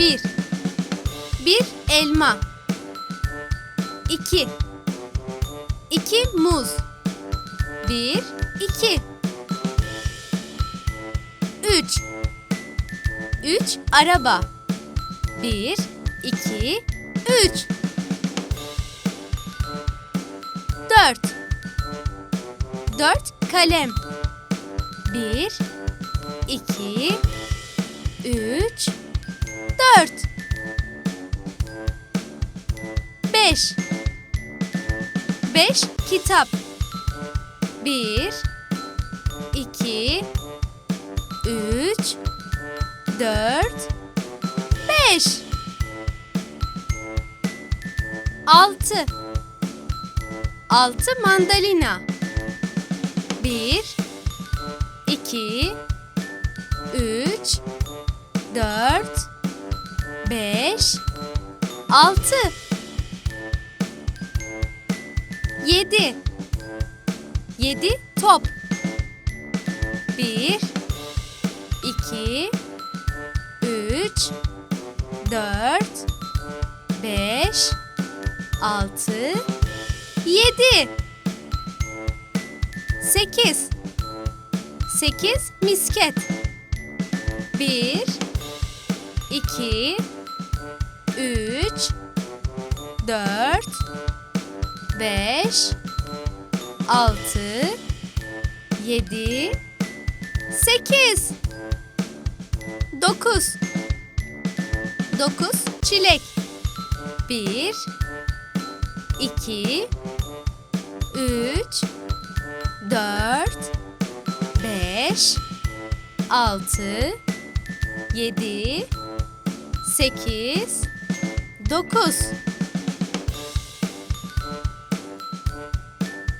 Bir. Bir elma. İki. İki muz. Bir, iki. Üç. Üç araba. Bir, iki, üç. Dört. Dört kalem. Bir, iki, üç, dört. Beş. Beş kitap. Bir, iki, üç, dört, beş. Altı. Altı mandalina. Bir, iki, üç, dört, beş, altı. Yedi. Yedi top. Bir, iki, üç, dört, beş, altı, yedi. Sekiz. Sekiz misket. Bir, iki, dört, beş, altı, yedi, sekiz. Dokuz. Dokuz çilek. Bir, iki, üç, dört, beş, altı, yedi, sekiz, dokuz.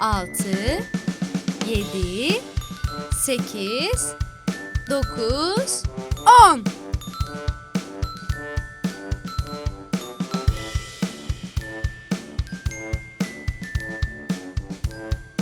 altı, yedi, sekiz, dokuz, on.